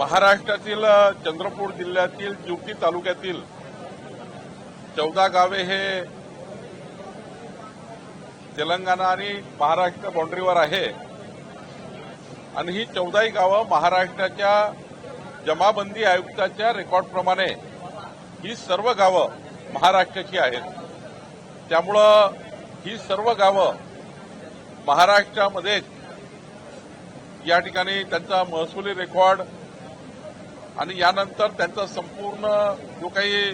महाराष्ट्रातील चंद्रपूर जिल्ह्यातील ज्योती तालुक्यातील चौदा गावे हे तेलंगणा आणि महाराष्ट्र बाँड्रीवर आहे. आणि ही चौदाही गावं महाराष्ट्राच्या जमाबंदी आयुक्ताच्या रेकॉर्डप्रमाणे ही सर्व गावं महाराष्ट्राची आहेत. त्यामुळं ही सर्व गावं महाराष्ट्रामध्येच या ठिकाणी त्यांचा महसुली रेकॉर्ड आणि यानंतर त्यांचा संपूर्ण जो काही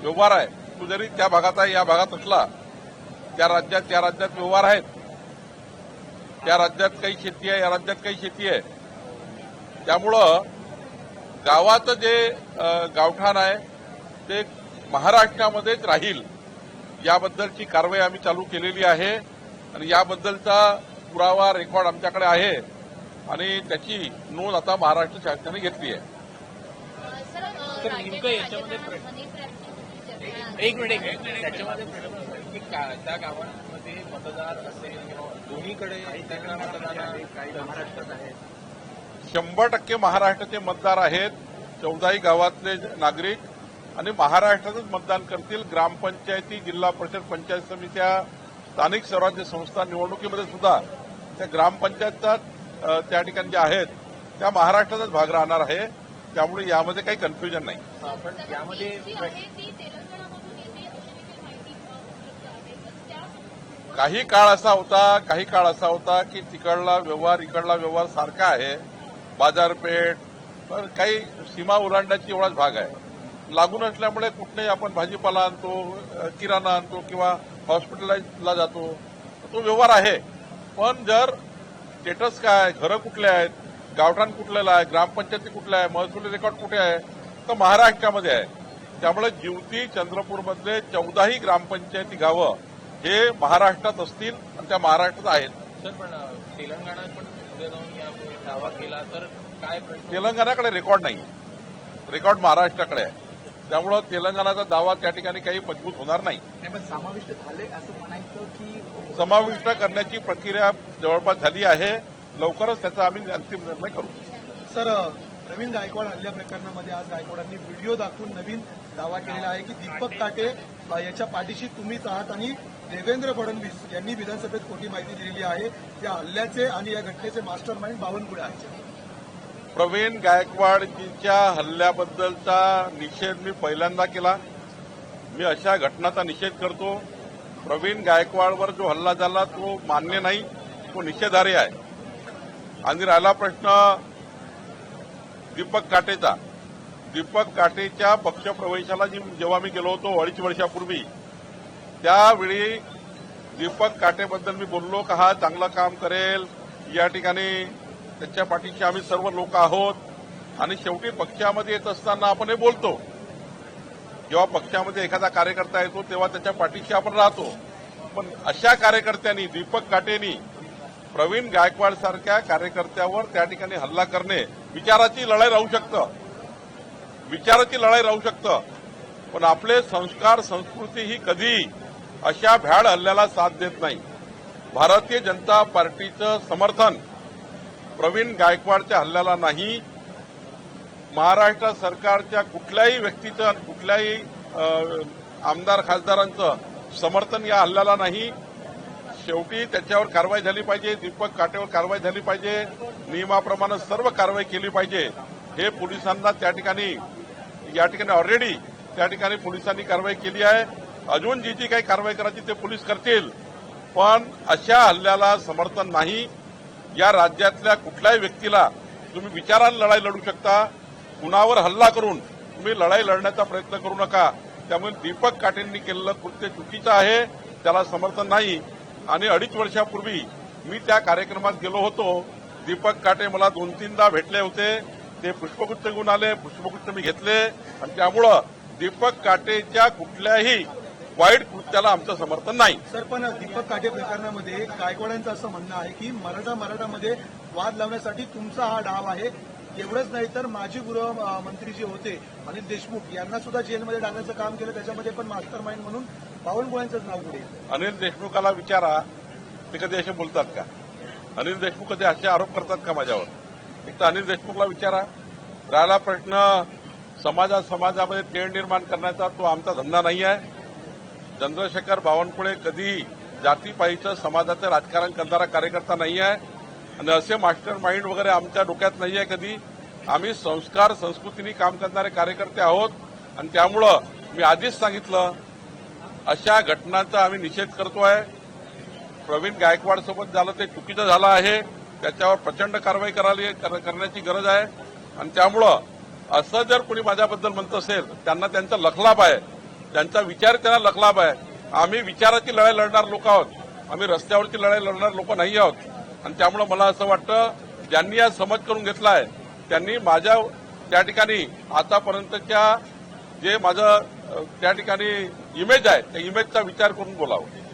व्यवहार आहे तो जरी त्या भागात आहे या भागात असला त्या राज्यात त्या राज्यात व्यवहार आहेत. त्या राज्यात काही शेती आहे या राज्यात काही शेती आहे. त्यामुळं गावाचं जे गावठाण आहे ते महाराष्ट्रामध्येच राहील. याबद्दलची कारवाई आम्ही चालू केलेली आहे. आणि याबद्दलचा पुरावा रेकॉर्ड आमच्याकडे आहे. आणि त्याची नोंद आता महाराष्ट्र शासनाने घेतली आहे. तर नेमकं याच्यामध्ये एक मिनिट एक मिनिट. त्याच्यामध्ये की त्या गावांमध्ये मतदार असेल किंवा दोन्हीकडे तेलंगणा मतदार आहे काही महाराष्ट्रात आहेत. शंभर टक्के महाराष्ट्राचे मतदार आहेत. चौदाही गावातले नागरिक आणि महाराष्ट्रातच मतदान करतील. ग्रामपंचायती जिल्हा परिषद पंचायत समित्या स्थानिक स्वराज्य संस्था निवडणुकीमध्ये सुद्धा त्या ग्रामपंचायतचा त्या ठिकाणी ज्या आहेत त्या महाराष्ट्रातच भाग राहणार आहे. त्यामुळे यामध्ये काही कन्फ्युजन नाही. पण यामध्ये काही काळ असा होता काही काळ असा होता की तिकडला व्यवहार इकडला व्यवहार सारखा आहे. बाजारपेठ तर काही सीमा ओलांडाची एवढाच भाग आहे. लागून असल्यामुळे कुठेही आपण भाजीपाला आणतो किराणा आणतो किंवा हॉस्पिटलला जातो तो व्यवहार आहे. पण जर स्टेटस काय घरं कुठले आहेत गावठाण कुठलेलं आहे ग्रामपंचायती कुठल्या आहे महसुली रेकॉर्ड कुठे आहे तर महाराष्ट्रामध्ये आहे. त्यामुळे जिवती चंद्रपूरमधले चौदाही ग्रामपंचायती गावं हे महाराष्ट्रात असतील आणि त्या महाराष्ट्रात आहेत. सर पण तेलंगणात पण पुढे जाऊन या दावा केला तर काय तेलंगणाकडे रेकॉर्ड नाही रेकॉर्ड महाराष्ट्राकडे आहे. त्यामुळं तेलंगणाचा दावा त्या ठिकाणी काही मजबूत होणार नाही. समाविष्ट झाले असं म्हणायचं की समाविष्ट करण्याची प्रक्रिया जवळपास झाली आहे. लवकरच त्याचा आम्ही अंतिम निर्णय करू. सर प्रवीण गायकवाड हल्ल्या प्रकरणामध्ये आज गायकवाडांनी व्हिडिओ दाखवून नवीन दावा केलेला आहे की दीपक काटे याच्या पाठीशी तुम्हीच आहात आणि देवेंद्र फडणवीस यांनी विधानसभेत खोटी माहिती दिलेली आहे. या हल्ल्याचे आणि या घटनेचे मास्टर माइंड बावनकुळे आहेत. प्रवीण गायकवाडजींच्या हल्ल्याबद्दलचा निषेध मी पहिल्यांदा केला. मी अशा घटनाचा निषेध करतो. प्रवीण गायकवाडवर जो हल्ला झाला तो मान्य नाही तो निषेधार्ह आहे. आणि राहिला प्रश्न दीपक काटेचा. दीपक काटेच्या पक्षप्रवेशाला जी जेव्हा मी गेलो होतो अडीच वर्षापूर्वी त्यावेळी दीपक काटेबद्दल मी बोललो का हा चांगलं काम करेल. या ठिकाणी त्याच्या पाठीशी आम्ही सर्व लोक आहोत. आणि शेवटी पक्षामध्ये येत असताना आपण हे बोलतो. जेव्हा पक्षामध्ये एखादा कार्यकर्ता येतो तेव्हा त्याच्या पाठीशी आपण राहतो. पण अशा कार्यकर्त्यांनी दीपक काटेनी प्रवीण गायकवाड सारख्या कार्यकर्त्यावर त्या ठिकाणी हल्ला करणे विचाराची लढाई राहू शकतं. विचाराची लढाई राहू शकतं. पण आपले संस्कार संस्कृती ही कधी अशा भ्याड हल्ल्याला साथ देत नाही. भारतीय जनता पार्टीचं समर्थन प्रवीण गायकवाडच्या हल्ल्याला नाही. महाराष्ट्र सरकारच्या कुठल्याही व्यक्तीचं कुठल्याही आमदार खासदारांचं समर्थन या हल्ल्याला नाही. शेवटी त्याच्यावर कारवाई झाली पाहिजे दीपक काटेवर कारवाई झाली पाहिजे नियमाप्रमाणे सर्व कारवाई केली पाहिजे. हे पोलिसांना त्या ठिकाणी या ठिकाणी ऑलरेडी त्या ठिकाणी पोलिसांनी कारवाई केली आहे. अजून जी जी काही कारवाई करायची ते पोलीस करतील. पण अशा हल्ल्याला समर्थन नाही. या राज्यातल्या कुठल्याही व्यक्तीला तुम्ही विचारानं लढाई लढू शकता. कुणावर हल्ला करून तुम्ही लढाई लढण्याचा प्रयत्न करू नका. त्यामुळे दीपक काटेंनी केलेलं कृत्य चुकीचं आहे. त्याला समर्थन नाही. आणि अडीच वर्षापूर्वी मी त्या कार्यक्रमात गेलो होतो. दीपक काटे मला दोन तीनदा भेटले होते. ते पुष्पगुच्छ घेऊन आले. पुष्पगुच्छ मी घेतले. आणि त्यामुळं दीपक काटेच्या कुठल्याही वाईट कृत्याला आमचं समर्थन नाही. सर पण दीपक काटे प्रकरणामध्ये गायकवाडांचं असं म्हणणं आहे की मराठा मराठामध्ये वाद लावण्यासाठी तुमचा हा डाव आहे. एवढंच नाही तर माजी गृहमंत्री जे होते अनिल देशमुख यांना सुद्धा जेलमध्ये टाकण्याचं काम केलं. त्याच्यामध्ये पण मास्टर माइंड म्हणून बावनकुळ्यांचंच नाव पुढे. अनिल देशमुखाला विचारा ते कधी असे बोलतात का? अनिल देशमुख कधी असे आरोप करतात का माझ्यावर? एक तर अनिल देशमुखला विचारा. राहिला प्रश्न समाजा समाजामध्ये तेढ निर्माण करण्याचा तो आमचा धंदा नाही आहे. चंद्रशेखर बावनकुळे कधी जातीपाईचं समाजाचं राजकारण करणारा कार्यकर्ता नाही आहे. आणि असे मास्टर माइंड वगैरे आमच्या डोक्यात नाही आहे कधी. आम्ही संस्कार संस्कृतीने काम करणारे कार्यकर्ते आहोत. आणि त्यामुळं मी आधीच सांगितलं अशा घटनांचा आम्ही निषेध करतो आहे. प्रवीण गायकवाड सोबत झालं ते चुकीचं झालं आहे. त्याच्यावर प्रचंड कारवाई करायला करण्याची गरज आहे. आणि त्यामुळं असं जर कोणी माझ्याबद्दल म्हणत असेल त्यांना त्यांचा लखलाभ आहे. त्यांचा विचार त्यांना लखलाभ आहे. आम्ही विचाराची लढाई लढणार लोक आहोत. आम्ही रस्त्यावरची लढाई लढणार लोक नाही आहोत. आणि त्यामुळं मला असं वाटतं ज्यांनी आज समज करून घेतला आहे त्यांनी माझ्या त्या ठिकाणी आतापर्यंतच्या जे माझं त्या ठिकाणी इमेज आहे. त्या इमेजचा विचार करून बोलावं.